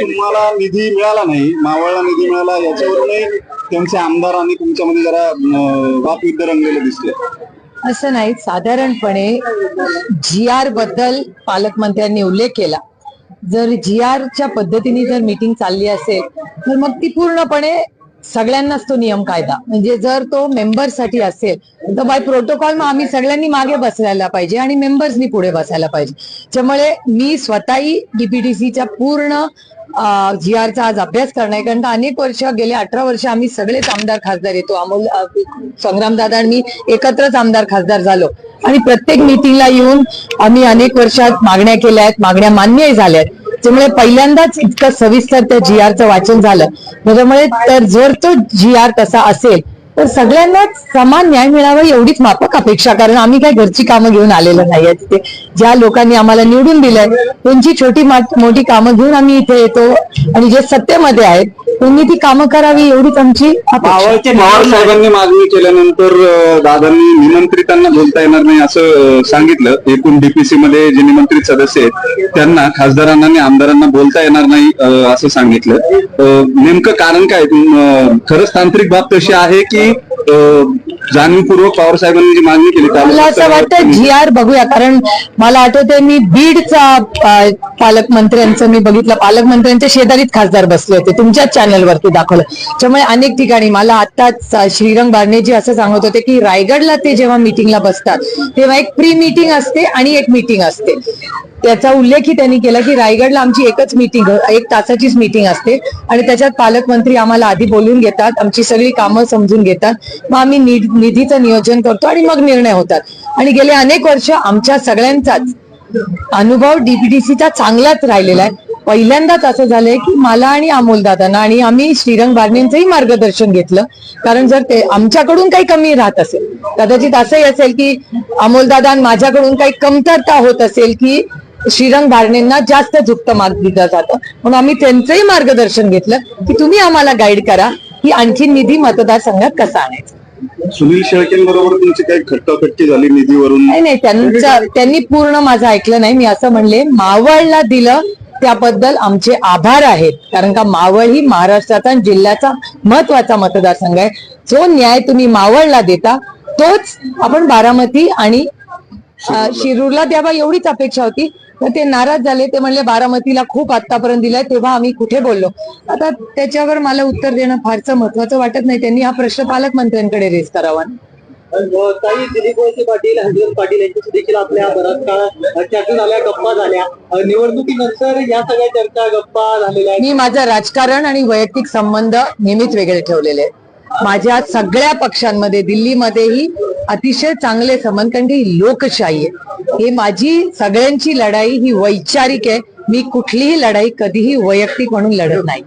तुम्हाला निधी मिळाला नाही मावळला निधी मिळाला याच्यावरूनही त्यांचे आमदार आणि तुमच्यामध्ये जरा अं, वादयुद्ध रंगलेले दिसले. असं नाही साधारणपणे जी आरबद्दल पालकमंत्र्यांनी उल्लेख केला. जर जी आरच्या पद्धतीने जर मीटिंग चालली असेल तर मग ती पूर्णपणे सगळ्यांनाच तो नियम कायदा. म्हणजे जर तो मेंबरसाठी असेल तर बाय प्रोटोकॉल मग आम्ही सगळ्यांनी मागे बसायला पाहिजे आणि मेंबर्सनी पुढे बसायला पाहिजे. त्यामुळे मी स्वतःही डीपीटीसीच्या पूर्ण जी आरचा आज अभ्यास करणार कारण का अनेक वर्ष गेले अठरा वर्ष आम्ही सगळेच आमदार खासदार येतो. अमोल संग्रामदादा आणि मी एकत्रच आमदार खासदार झालो. आणि प्रत्येक मिटिंगला येऊन आम्ही अनेक वर्षात मागण्या केल्या आहेत मागण्या मान्यही झाल्या आहेत. त्यामुळे पहिल्यांदाच इतकं सविस्तर त्या जी आरचं वाचन झालं. त्याच्यामुळे तर जर तो जी आर तसा असेल तर सगळ्यांनाच समान न्याय मिळावा एवढीच माफक अपेक्षा. कारण आम्ही काही घरची कामं घेऊन आलेलो नाहीये तिथे. ज्या लोकांनी आम्हाला निवडून दिलंय त्यांची छोटी मोठी कामं घेऊन आम्ही इथे येतो. आणि जे सत्तेमध्ये आहेत त्यांनी ती कामं करावी एवढीच आमची अपेक्षा. पवार साहेबांनी मागणी केल्यानंतर दादांनी निमंत्रितांना बोलता येणार नाही असं सांगितलं. एकूण डीपीसी मध्ये जे निमंत्रित सदस्य आहेत त्यांना खासदारांना आणि आमदारांना बोलता येणार नाही असं सांगितलं. नेमकं कारण काय? तुम- खरंच तांत्रिक बाब तशी आहे की जाणीवपूर्वक पवार साहेबांनी जी मागणी केली मला असं वाटतं जी आर बघूया कारण मला आठवतंय मी बीडचा अ, पालकमंत्र्यांचं मी बघितलं. पालकमंत्र्यांच्या शेजारीत खासदार बसले होते. तुमच्याच चॅनलवरती दाखवलं. त्यामुळे अनेक ठिकाणी मला आताच अ, श्रीरंग बारणेजी असं सांगत होते की रायगडला ते जेव्हा मिटिंगला बसतात तेव्हा एक प्री मिटिंग असते आणि एक मिटिंग असते. त्याचा उल्लेखही त्यांनी केला की रायगडला आमची एकच मिटिंग एक तासाचीच मिटिंग असते आणि त्याच्यात पालकमंत्री आम्हाला आधी बोलून घेतात आमची सगळी कामं समजून घेतात. मग आम्ही निधीचं नियोजन करतो आणि मग निर्णय होतात. आणि गेले अनेक वर्ष आमच्या सगळ्यांचाच अनुभव डीपीडीसीचा चांगलाच राहिलेला आहे. पहिल्यांदाच असं झालंय की मला आणि अमोल दादांना आणि आम्ही श्रीरंग बारणेंचंही मार्गदर्शन घेतलं. कारण जर ते आमच्याकडून काही कमी राहत असेल कदाचित असंही असेल की अमोल दादा माझ्याकडून काही कमतरता होत असेल की श्रीरंग बारणेंना जास्त झुकतं मार्ग दिलं जातं. म्हणून आम्ही त्यांचंही मार्गदर्शन घेतलं की तुम्ही आम्हाला गाईड करा की आणखी निधी मतदारसंघात कसा आणायचा. सुनील शेळकेंबरोबर तुमची काही खट्टाखट्टी झाली निधीवरून? नाही नाही त्यांचं त्यांनी पूर्ण माझं ऐकलं नाही. मी असं म्हणले मावळला दिलं त्याबद्दल आमचे आभार आहेत. कारण का मावळ ही महाराष्ट्राचा आणि जिल्ह्याचा महत्त्वाचा मतदारसंघ आहे. जो न्याय तुम्ही मावळला देता तोच आपण बारामती आणि शिरूरला द्यावा एवढीच अपेक्षा होती. तर ते नाराज झाले. ते म्हणले बारामतीला खूप आतापर्यंत दिलाय तेव्हा आम्ही कुठे बोललो? आता त्याच्यावर मला उत्तर देणं फारसं महत्वाचं वाटत नाही. त्यांनी हा प्रश्न पालकमंत्र्यांकडे रेस करावा. काही दिलीप वळसे पाटील हरिओम पाटील यांच्याशी देखील आपल्या बराच काळ चर्चा झाल्या गप्पा झाल्या. निवडणुकीनंतर या सगळ्या चर्चा गप्पा झालेल्या मी माझं राजकारण आणि वैयक्तिक संबंध नेहमीच वेगळे ठेवलेले आहेत. माझ्या सगळ्या पक्षांमध्ये दिल्लीमध्येही अतिशय चांगले संबंध कारण की ही लोकशाही आहे. ही माझी सगळ्यांची लढाई ही वैचारिक आहे. मी कुठलीही लढाई कधीही वैयक्तिक म्हणून लढत नाही.